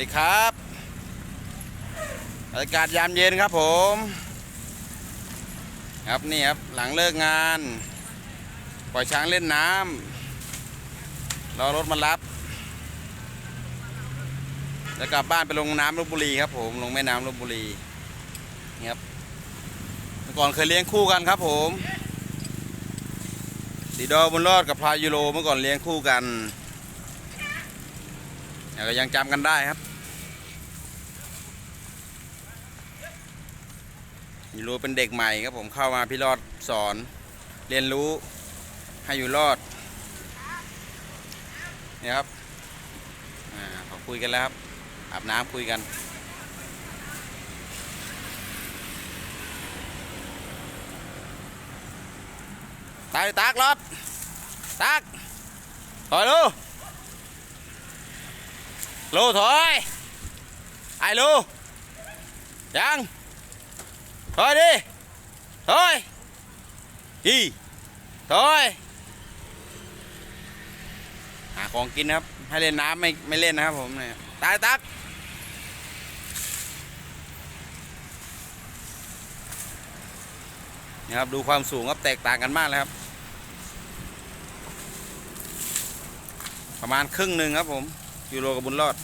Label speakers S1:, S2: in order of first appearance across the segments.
S1: ดีครับบรรยากาศยามเย็นครับผม ครับนี่ครับหลังเลิกงาน ปล่อยช้างเล่นน้ำรอรถมารับแล้วกลับบ้านไปลงน้ำลบบุรีครับผมลงแม่น้ำลบบุรีนี่ครับก่อนเคยเลี้ยงคู่กันครับผมสีดอบุญรอดกับพายูโรเมื่อก่อนเลี้ยงคู่กันก็ยังจำกันได้ครับ ยูโรเป็นเด็กใหม่ครับผมเข้ามาพี่รอดสอน เรียนรู้ให้อยู่รอดเนี่ยครับอ่าเขาคุยกันแล้วครับอาบน้ำคุยกันตากตากรถตากถอยลูลูถอยไอ้ลูยัง ถอยดิถอยอีถอยหาของกินนะครับ ให้เล่นน้ำไม่ไม่เล่นนะครับผมเนี่ยตายตักนะครับดูความสูงครับแตกต่างกันมากเลยครับ ประมาณครึ่งหนึ่งครับผมยูโรกับบุญรอด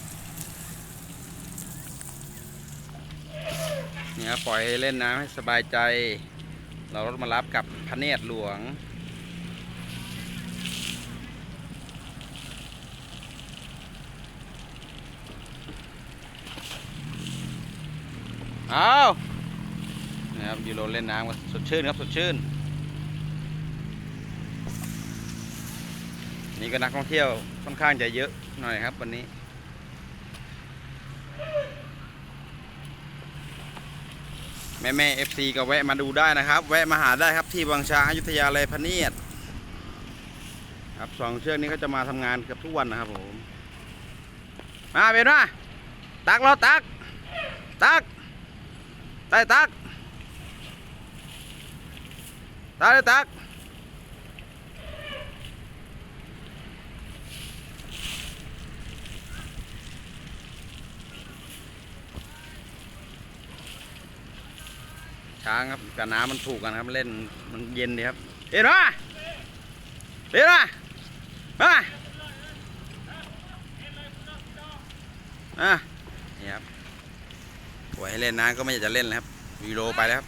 S1: เนี่ครับปล่อยให้เล่นน้ำให้สบายใจ เรารถมารับกับพระเนตรหลวง เอานะครับยูโรเล่นน้ำก็สดชื่นครับ สดชื่น นี่ก็นักท่องเที่ยวค่อนข้างจะเยอะหน่อยครับวันนี้ แม่แม่เอฟซีก็แวะมาดูได้นะครับ แวะมาหาได้ครับที่วังช้างอยุธยาเลยพเนียดครับสองเชือกนี้ก็จะมาทำงานเกือบทุกวันนะครับผม มาเป็นว่าตักราตัก ตักตายตักตายตัก ช้างครับกับน้ำมันถูกกันครับเล่นมันเย็นดีครับเห็นไหมเห็นไหมมาอะนี่ครับปล่อยให้เล่นน้ำก็ไม่อยากจะเล่นแล้วครับวีโรไปแล้วครับ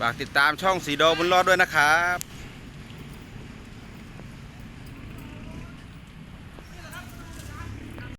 S1: ฝากติดตามช่องสีโดบุญรอดด้วยนะครับ